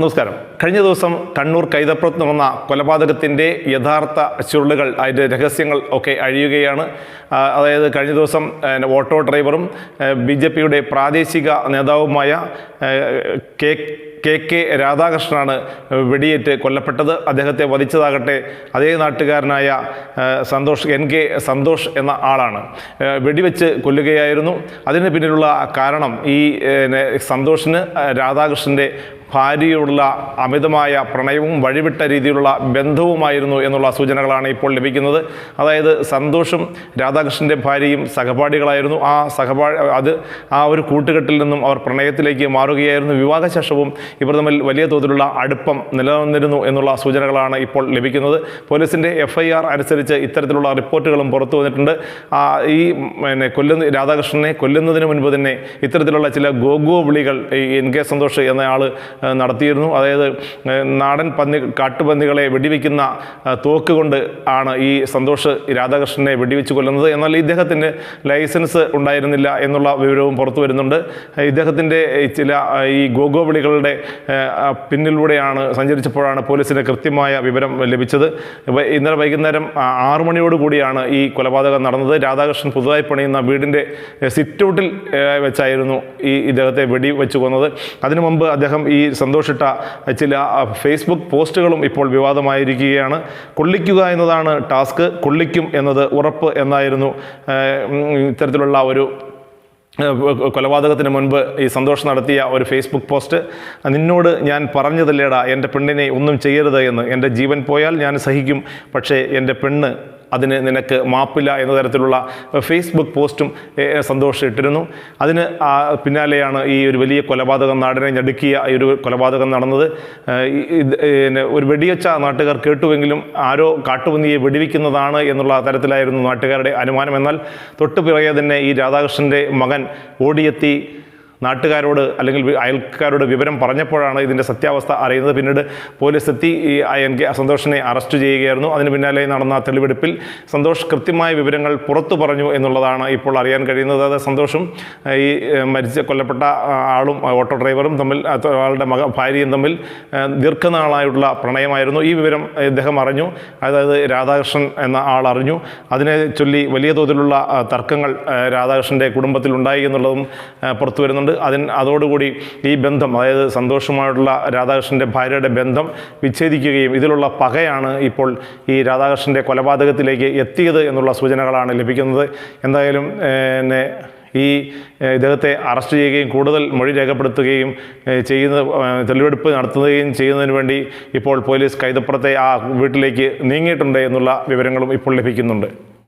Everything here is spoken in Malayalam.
നമസ്കാരം. കഴിഞ്ഞ ദിവസം കണ്ണൂർ കൈതപ്പുറത്ത് നടന്ന കൊലപാതകത്തിന്റെ യഥാർത്ഥ ചുരുളുകൾ അതിന്റെ രഹസ്യങ്ങൾ ഒക്കെ അഴിയുകയാണ്. അതായത് കഴിഞ്ഞ ദിവസം ഓട്ടോ ഡ്രൈവറും ബി ജെ പിയുടെ പ്രാദേശിക നേതാവുമായ കെ കെ കെ രാധാകൃഷ്ണനാണ് വെടിയേറ്റ് കൊല്ലപ്പെട്ടത്. അദ്ദേഹത്തെ വധിച്ചതാകട്ടെ അതേ നാട്ടുകാരനായ സന്തോഷ് എൻ കെ സന്തോഷ് എന്ന ആളാണ്. വെടിവെച്ച് കൊല്ലുകയായിരുന്നു. അതിന് പിന്നിലുള്ള കാരണം ഈ സന്തോഷിന് രാധാകൃഷ്ണന്റെ ഭാര്യയോടുള്ള അമിതമായ പ്രണയവും വഴിവിട്ട രീതിയിലുള്ള ബന്ധവുമായിരുന്നു എന്നുള്ള സൂചനകളാണ് ഇപ്പോൾ ലഭിക്കുന്നത്. അതായത് സന്തോഷും രാധാകൃഷ്ണന്റെ ഭാര്യയും സഹപാഠികളായിരുന്നു. ആ സഹപാ അത് ആ ഒരു കൂട്ടുകെട്ടിൽ നിന്നും അവർ പ്രണയത്തിലേക്ക് മാറുകയായിരുന്നു. വിവാഹശേഷവും ഇവർ തമ്മിൽ വലിയ തോതിലുള്ള അടുപ്പം നിലനിന്നിരുന്നു എന്നുള്ള സൂചനകളാണ് ഇപ്പോൾ ലഭിക്കുന്നത്. പോലീസിന്റെ എഫ് ഐ ആർ അനുസരിച്ച് ഇത്തരത്തിലുള്ള റിപ്പോർട്ടുകളും പുറത്തു വന്നിട്ടുണ്ട്. ഈ പിന്നെ കൊല്ലുന്ന രാധാകൃഷ്ണനെ കൊല്ലുന്നതിന് മുൻപ് തന്നെ ഇത്തരത്തിലുള്ള ചില ഗോഗോ വിളികൾ ഈ എൻ കെ സന്തോഷ് എന്നയാൾ നടത്തിയിരുന്നു. അതായത് നാടൻ പന്നി കാട്ടുപന്നികളെ വെടിവെക്കുന്ന തോക്ക് കൊണ്ട് ആണ് ഈ സന്തോഷ് രാധാകൃഷ്ണനെ വെടിവെച്ച് കൊല്ലുന്നത്. എന്നാൽ ഇദ്ദേഹത്തിന് ലൈസൻസ് ഉണ്ടായിരുന്നില്ല എന്നുള്ള വിവരവും പുറത്തു വരുന്നുണ്ട്. ഇദ്ദേഹത്തിന്റെ ചില ഈ ഗോഗോ വിളികളുടെ പിന്നിലൂടെയാണ് സഞ്ചരിച്ചപ്പോഴാണ് പോലീസിന് കൃത്യമായ വിവരം ലഭിച്ചത്. ഇന്നലെ വൈകുന്നേരം ആറു മണിയോടുകൂടിയാണ് മണിയോട് കൂടിയാണ് ഈ കൊലപാതകം നടന്നത്. രാധാകൃഷ്ണൻ പുതുതായി പണിയുന്ന വീടിന്റെ സിറ്റൗട്ടിൽ വെച്ചായിരുന്നു ഈ ഇദ്ദേഹത്തെ വെടി വെച്ചു കൊന്നത്. അതിനു മുമ്പ് അദ്ദേഹം ഈ സന്തോഷിട്ട ചില ഫേസ്ബുക്ക് പോസ്റ്റുകളും ഇപ്പോൾ വിവാദമായിരിക്കുകയാണ്. കൊള്ളിക്കുക എന്നതാണ് ടാസ്ക് കൊള്ളിക്കും എന്നത് ഉറപ്പ് എന്നായിരുന്നു ഇത്തരത്തിലുള്ള ഒരു കൊലപാതകത്തിന് മുൻപ് ഈ സന്തോഷം നടത്തിയ ഒരു ഫേസ്ബുക്ക് പോസ്റ്റ്. നിന്നോട് ഞാൻ പറഞ്ഞതല്ലേടാ എന്റെ പെണ്ണിനെ ഒന്നും ചെയ്യരുത് എന്ന്. എന്റെ ജീവൻ പോയാൽ ഞാൻ സഹിക്കും പക്ഷേ എന്റെ പെണ്ണ് അതിന് നിനക്ക് മാപ്പില്ല എന്ന തരത്തിലുള്ള ഫേസ്ബുക്ക് പോസ്റ്റും സന്തോഷം ഇട്ടിരുന്നു. അതിന് പിന്നാലെയാണ് ഈ ഒരു വലിയ കൊലപാതകം നാടിനെ ഞടുക്കിയ ഈ ഒരു കൊലപാതകം നടന്നത്. ഒരു വെടിവെച്ച നാട്ടുകാർ കേട്ടുവെങ്കിലും ആരോ കാട്ടുപന്നിയെ വെടിവെക്കുന്നതാണ് എന്നുള്ള തരത്തിലായിരുന്നു നാട്ടുകാരുടെ അനുമാനം. എന്നാൽ തൊട്ടു പിറകെ തന്നെ ഈ രാധാകൃഷ്ണന്റെ മകൻ ഓടിയെത്തി നാട്ടുകാരോട് അല്ലെങ്കിൽ അയൽക്കാരോട് വിവരം പറഞ്ഞപ്പോഴാണ് ഇതിന്റെ സത്യാവസ്ഥ അറിയുന്നത്. പിന്നീട് പോലീസ് എത്തി. ഈ എൻ കെ സന്തോഷിനെ അറസ്റ്റ് ചെയ്യുകയായിരുന്നു. അതിന് പിന്നാലെ നടന്ന തെളിവെടുപ്പിൽ സന്തോഷ് കൃത്യമായ വിവരങ്ങൾ പുറത്തു പറഞ്ഞു എന്നുള്ളതാണ് ഇപ്പോൾ അറിയാൻ കഴിയുന്നത്. അത് സന്തോഷും ഈ മരിച്ച കൊല്ലപ്പെട്ട ആളും ഓട്ടോ ഡ്രൈവറും തമ്മിൽ ആളുടെ മക ഭാര്യയും തമ്മിൽ ദീർഘനാളായുള്ള പ്രണയമായിരുന്നു. ഈ വിവരം ഇദ്ദേഹം അറിഞ്ഞു. അതായത് രാധാകൃഷ്ണൻ എന്ന ആൾ അറിഞ്ഞു. അതിനെ ചൊല്ലി വലിയ തോതിലുള്ള തർക്കങ്ങൾ രാധാകൃഷ്ണന്റെ കുടുംബത്തിലുണ്ടായി എന്നുള്ളതും പുറത്തു വരുന്നുണ്ട്. അതിന് അതോടുകൂടി ഈ ബന്ധം അതായത് സന്തോഷമായിട്ടുള്ള രാധാകൃഷ്ണന്റെ ഭാര്യയുടെ ബന്ധം വിച്ഛേദിക്കുകയും ഇതിലുള്ള പകയാണ് ഇപ്പോൾ ഈ രാധാകൃഷ്ണന്റെ കൊലപാതകത്തിലേക്ക് എത്തിയത് എന്നുള്ള സൂചനകളാണ് ലഭിക്കുന്നത്. എന്തായാലും എന്നെ ഈ ഇദ്ദേഹത്തെ അറസ്റ്റ് ചെയ്യുകയും കൂടുതൽ മൊഴി രേഖപ്പെടുത്തുകയും ചെയ്യുന്ന തെളിവെടുപ്പ് നടത്തുകയും ചെയ്യുന്നതിന് വേണ്ടി ഇപ്പോൾ പോലീസ് കൈതപ്പുറത്തെ ആ വീട്ടിലേക്ക് നീങ്ങിയിട്ടുണ്ട് എന്നുള്ള വിവരങ്ങളും ഇപ്പോൾ ലഭിക്കുന്നുണ്ട്.